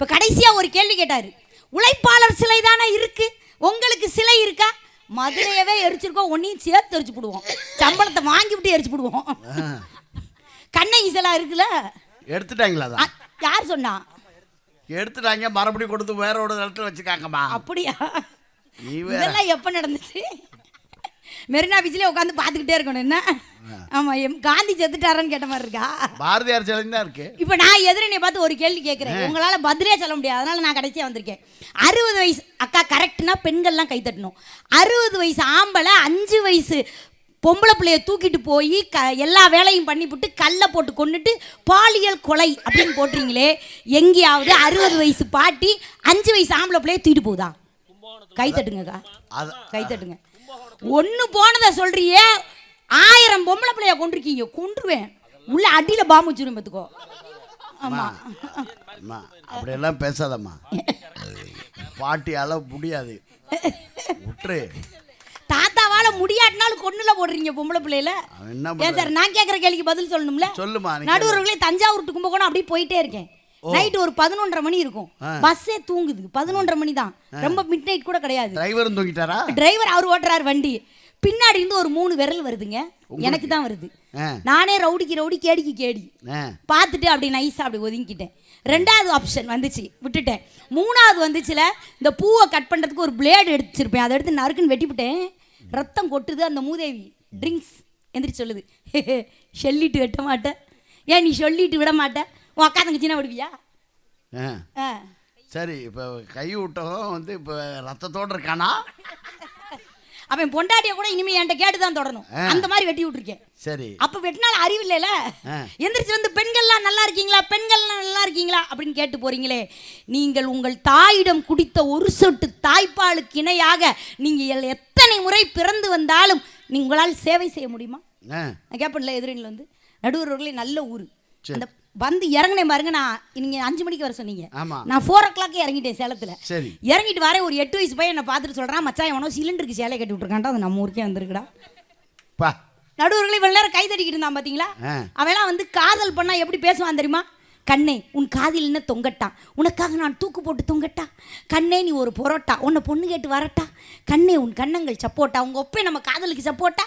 இப்ப கடைசியா ஒரு கேள்வி கேட்டாரு. உழைப்பாளர் சிலை தானே இருக்கு? உங்களுக்கு சிலை இருக்கா? மதுரையவே எரிச்சிருக்கோம் ஒன்னையும் சேர்த்து எரிச்சு போடுவோம். சம்பளத்தை வாங்கி விட்டு எரிச்சு போடுவோம். கண்ணகி சிலை இருக்குல்ல? எடுத்துட்டாங்களா அ, யார் சொன்னா? எடுத்துட்டாங்க மறுபடியும் கொடுத்து வேற ஒரு இடத்துல வச்சுக்காங்கம்மா. அப்படியா? நீ வேற இதெல்லாம் எப்ப நடந்துச்சு? மெரினா பீச்லயே உட்காந்து பார்த்துக்கிட்டே இருக்கணும். என்ன? ஆமா எம் காந்தி செத்துட்டாரன்னு கேட்ட மாதிரி இருக்கா? பாரதியார் சிலையும் தான் இருக்கு. இப்ப நான் எதிரணியை பார்த்து ஒரு கேள்வி கேட்கிறேன் உங்களால பதிலே சொல்ல முடியாது. அதனால நான் கடைசியா வந்திருக்கேன். அறுபது வயசு அக்கா கரெக்ட்னா பெண்கள்லாம் கை தட்டணும் அறுபது வயசு ஆம்பளை அஞ்சு வயசு பொம்பளை பிள்ளைய தூக்கிட்டு போய் க எல்லா வேலையும் பண்ணிவிட்டு கல்லை போட்டு கொண்டுட்டு பாலியல் கொலை அப்படின்னு போட்டுறீங்களே எங்கேயாவது அறுபது வயசு பாட்டி அஞ்சு வயசு ஆம்பளை பிள்ளைய தூக்கிட்டு போகுதா? கை தட்டுங்கக்கா அது கை தட்டுங்க ஒன்று போனதை சொல்றியே ஆயிரம் பொம்பளை பிள்ளைய கொண்டிருக்கீங்க கொன்றுவேன். உள்ள அடியில பாம்பு வச்சிரும் பார்த்துக்கோ ஆமா. அம்மா அப்படியெல்லாம் பேசாதம்மா. பாட்டியால முடியாது. விட்டுரு தாத்தாவால முடியாட்டினாலும் கொன்னுல போடுறீங்க பொம்பளை பிள்ளையில. ஏன்? சார் நான் கேட்குற கேள்விக்கு பதில் சொல்லணும்ல? சொல்லுமா நடுவர்களே தஞ்சாவூர் கும்பகோணம் அப்படியே போயிட்டே இருக்கேன். நைட்டு ஒரு பதினொன்றரை மணி இருக்கும். பஸ்ஸே தூங்குது. பதினொன்றரை மணி தான். ரொம்ப மிட் நைட் கூட கிடையாது. டிரைவரும் தூக்கிட்டாரா டிரைவர் அவர் ஓட்டுறாரு வண்டி. பின்னாடி இருந்து ஒரு மூணு விரல் வருதுங்க. எனக்கு தான் வருது. நானே ரவுடிக்கு ரவுடி கேடிக்கு கேடி. பார்த்துட்டு அப்படி நைஸாக அப்படி ஒதுங்கிக்கிட்டேன். ரெண்டாவது ஆப்ஷன் வந்துச்சு. விட்டுட்டேன். மூணாவது வந்துச்சுல இந்த பூவை கட் பண்ணுறதுக்கு ஒரு பிளேடு எடுத்துருப்பேன். அதை எடுத்து நறுக்குன்னு வெட்டிவிட்டேன். ரத்தம் கொட்டுது அந்த மூதேவி. ட்ரிங்க்ஸ் எந்திரிச்சு சொல்லுது. சொல்லிட்டு வெட்ட மாட்டேன் ஏன் நீ சொல்லிட்டு விட மாட்டேன் உன் அக்கா தங்கச்சினா விடுவியா சரி இப்போ கை விட்டவன் வந்து இப்போ ரத்தத்தோடு இருக்கானா? அவன் பொண்டாட்டிய கூட இனிமே என்கிட்ட கேட்டு தான் தொடரணும். அந்த மாதிரி வெட்டி விட்டுருக்கேன். சரி. அப்ப வெட்டினால அறிவு இல்லைல. எந்திரிச்சு வந்து பெண்கள்லாம் நல்லா இருக்கீங்களா? பெண்கள்லாம் நல்லா இருக்கீங்களா? அப்படின்னு கேட்டு போறீங்களே நீங்கள் உங்கள் தாயிடம் குடித்த ஒரு சொட்டு தாய்ப்பாலுக்கு இணையாக நீங்க எல்- எத்தனை முறை பிறந்து வந்தாலும் உங்களால் சேவை செய்ய முடியுமா? நான் கேட்பேன்ல எதிரில் வந்து. நடுவர்களே நல்ல ஊர். அந்த வந்து இறங்கினேன் பாருங்க நான் நீங்க அஞ்சு மணிக்கு வர சொன்னீங்க. நான் ஃபோர் ஓ கிளாக் இறங்கிட்டேன் சேலத்துல. சரி. இறங்கிட்டு வரேன் ஒரு எட்டு வயசு பையன் என்னை பார்த்துட்டு சொல்றான் மச்சான் எவனோ சிலிண்டருக்கு சேலை கட்டி விட்டுருக்கான்டா அது நம்ம ஊருக்கே வந்திருக்குடா. பா. நடுவர்களை இவ்வளவு நேரம் கை தட்டிக்கிட்டு இருந்தான் பாத்தீங்களா? ஆ. அவன்லாம் வந்து காதல் பண்ணா எப்படி பேசுவான் தெரியுமா? கண்ணே உன் காதில் என்ன தொங்கட்டா உனக்காக நான் தூக்கு போட்டு தொங்கட்டா. கண்ணே நீ ஒரு பொரோட்டா உன்னை பொண்ணு கேட்டு வரட்டா. கண்ணே உன் கண்ணங்கள் சப்போட்டா. உங்க ஒப்பே நம்ம காதலுக்கு சப்போட்டா.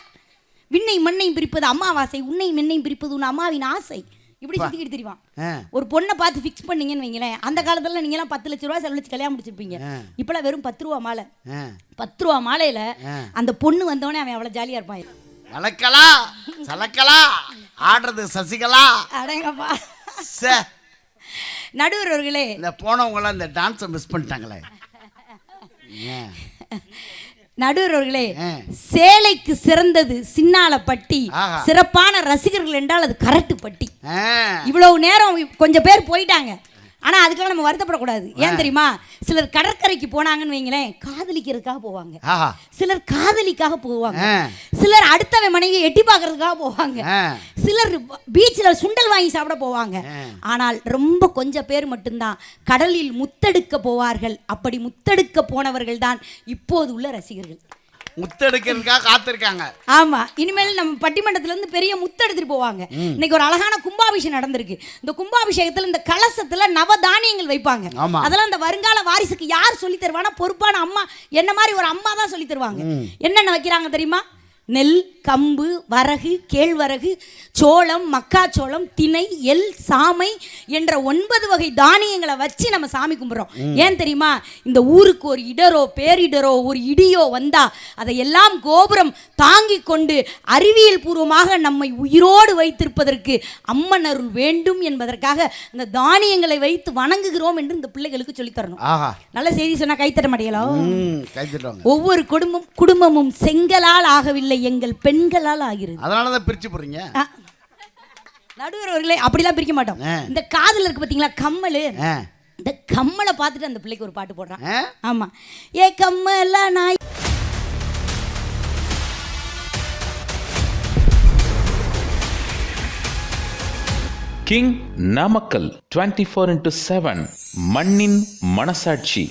விண்ணை மண்ணையும் பிரிப்பது அம்மாவாசை உன்னையும் மென்னையும் பிரிப்பது உன் அம்மாவின் ஆசை. இப்படி சுத்திக்கிட்டு தெரியுமா ஆ. ஒரு பொண்ணை பார்த்து ஃபிக்ஸ் பண்ணீங்கன்னு வைங்களேன். அந்த காலத்துல நீங்கலாம் பத்து லட்ச ரூபா செலவழிச்சு கல்யாணம் முடிச்சிருப்பீங்க. இப்பெல்லாம் வெறும் பத்து ரூபா மாலை. பத்து ரூபா மாலையில. அந்த பொண்ணு வந்தவொடனே அவன் அவ்வளவு ஜாலியா இருப்பான். கலக்கலா சலக்கலா ஆடுறது சசிகலா. அடேங்கப்பா. நடுவர்களே இந்த போனவங்களாம் இந்த டான்ஸை மிஸ் பண்ணிட்டாங்களே. நடுவர்களே. சேலைக்கு சிறந்தது சின்னால பட்டி. சிறப்பான ரசிகர்கள் என்றால் அது கரட்டு பட்டி இவ்வளவு நேரம் கொஞ்சம் பேர் போயிட்டாங்க ஆனா அதுக்காக நம்ம வருத்தப்படக்கூடாது. ஏன் தெரியுமா? சிலர் கடற்கரைக்கு போனாங்கன்னு வைங்களேன் காதலிக்கிறதுக்காக போவாங்க. சிலர் காதலிக்காக போவாங்க. சிலர் அடுத்தவன் மனைவியை எட்டி பார்க்கறதுக்காக போவாங்க. சிலர் பீச்சில் சுண்டல் வாங்கி சாப்பிட போவாங்க. ஆனால் ரொம்ப கொஞ்சம் பேர் மட்டும்தான் கடலில் முத்தெடுக்க போவார்கள். அப்படி முத்தெடுக்க போனவர்கள் தான் இப்போது உள்ள ரசிகர்கள். முத்தெடுக்கிறதுக்காக காத்திருக்காங்க. ஆமா. இனிமேல் நம்ம பட்டிமன்றத்துல இருந்து பெரிய முத்து எடுத்துட்டு போவாங்க. இன்னைக்கு ஒரு அழகான கும்பாபிஷேகம் நடந்திருக்கு. இந்த கும்பாபிஷேகத்துல இந்த கலசத்துல நவ தானியங்கள் வைப்பாங்க. அதெல்லாம் இந்த வருங்கால வாரிசுக்கு யார் சொல்லி தருவானா? பொறுப்பான அம்மா. என்ன மாதிரி ஒரு அம்மா தான் சொல்லி தருவாங்க என்னென்ன வைக்கிறாங்க தெரியுமா? நெல் கம்பு வரகு கேழ்வரகு சோளம் மக்காச்சோளம் திணை எல் சாமை என்ற ஒன்பது வகை தானியங்களை வச்சு நம்ம சாமி கும்பிட்றோம். ஏன் தெரியுமா? இந்த ஊருக்கு ஒரு இடரோ பேரிடரோ ஒரு இடியோ வந்தா அதையெல்லாம் கோபுரம் தாங்கி கொண்டு அறிவியல் பூர்வமாக நம்மை உயிரோடு வைத்திருப்பதற்கு அம்மன் அருள் வேண்டும் என்பதற்காக இந்த தானியங்களை வைத்து வணங்குகிறோம் என்று இந்த பிள்ளைகளுக்கு சொல்லித் தரணும். ஆஹா. நல்ல செய்தி சொன்னா கைத்தட்ட மாட்டீங்களோ? ஒவ்வொரு குடும்பம் குடும்பமும் செங்கலால் ஆகவில்லை எங்கள் பெண்களால் ஆகிறது. அதனால தான் பிரிச்சு போடுறீங்க. நடுவர் அவர்களே அப்படிலாம் பிரிக்க மாட்டோம். இந்த காதுல இருக்கு பாத்தீங்களா கம்மல்? இந்த கம்மலை பார்த்துட்டு அந்த பிள்ளைக்கு ஒரு பாட்டு போடுறான். ஆமா. ஏ கம்மலா நாய். King Namakkal twenty four into seven மண்ணின் மனசாட்சி.